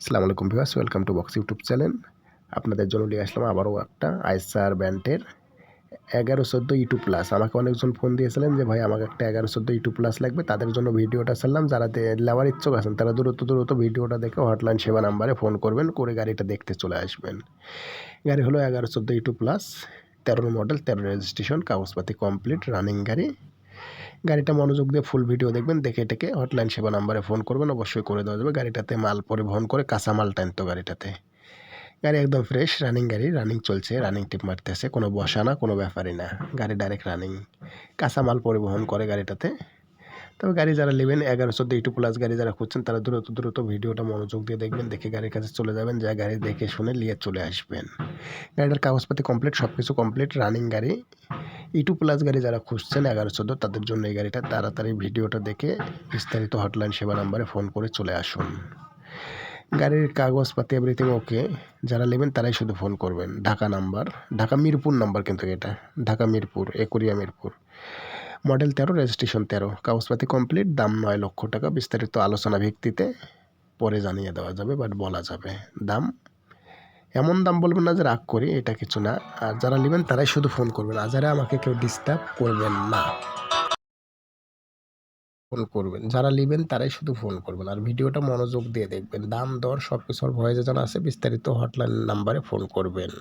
আসসালামু আলাইকুম viewers welcome to box YouTube channel আপনাদের জন্য নিয়ে আসলাম আবারও একটা আইসার ব্যান্ডের এগারো চোদ্দ ইউটিউব প্লাস। আমাকে অনেকজন ফোন দিয়েছিলেন যে, ভাই, আমাকে একটা এগারো চোদ্দ ইউটিউব প্লাস লাগবে। তাদের জন্য ভিডিওটা ছাড়লাম। যারা নেওয়ার ইচ্ছুক আছেন, তারা দ্রুত দ্রুত ভিডিওটা দেখে হটলাইন সেবা নাম্বারে ফোন করবেন। করে গাড়িটা দেখতে চলে আসবেন। গাড়ি হলো এগারো চোদ্দ ইউটিউব প্লাস তেরোর মডেল তেরো রেজিস্ট্রেশন কাগজপাতি কমপ্লিট রানিং গাড়ি। গাড়িটা মনোযোগ দিয়ে ফুল ভিডিও দেখবেন, দেখে টেকে হটলাইন সেবা নাম্বারে ফোন করবেন, অবশ্যই করে দেওয়া যাবে। গাড়িটাতে মাল পরিবহন করে কাঁচা মাল টানতো গাড়িটাতে। গাড়ি একদম ফ্রেশ রানিং গাড়ি রানিং চলছে রানিং টিপ মারতেছে, কোনো বসা না, কোনো ব্যাপারই না। গাড়ি ডাইরেক্ট রানিং কাঁচা মাল পরিবহন করে গাড়িটাতে। তবে গাড়ি যারা নেবেন, এগারো, চোদ্দ ইটু প্লাস গাড়ি যারা খুঁজছেন, তারা দ্রুত দ্রুত ভিডিওটা মনোযোগ দিয়ে দেখবেন, দেখে গাড়ির কাছে চলে যাবেন, যা গাড়ি দেখে শুনে নিয়ে চলে আসবেন। গাড়িটার কাগজপাতি কমপ্লিট সব কিছু কমপ্লিট রানিং গাড়ি। ইটু প্লাস গাড়ি যারা খুঁজছেন, এগারো চোদ্দ, তাদের জন্য এই গাড়িটা তাড়াতাড়ি ভিডিওটা দেখে বিস্তারিত হটলাইন সেবা নাম্বারে ফোন করে চলে আসুন। গাড়ির কাগজপাতি এভরিথিং ওকে যারা নেবেন তারাই শুধু ফোন করবেন। ঢাকা নাম্বার ঢাকা মিরপুর নাম্বার কিন্তু এটা। ঢাকা মিরপুর, একুরিয়া মিরপুর। মডেল তেরো রেজিস্ট্রেশন তেরো। কাগজপাতি কমপ্লিট দাম নয় লক্ষ টাকা। বিস্তারিত আলোচনা ভিত্তিতে পরে জানিয়ে দেওয়া যাবে বাট বলা যাবে। দাম এমন দাম বলবেন না যে রাগ করি, এটা কিছু না। আর যারা নেবেন তারাই শুধু ফোন করবেন। আর যারা আমাকে কেউ ডিস্টার্ব করবেন না ফোন করবেন। যারা নেবেন তারাই শুধু ফোন করবেন। আর ভিডিওটা মনোযোগ দিয়ে দেখবেন। দাম, দর সব কিছুর ভয়েসে জানা আছে। বিস্তারিত হটলাইন নাম্বারে ফোন করবেন।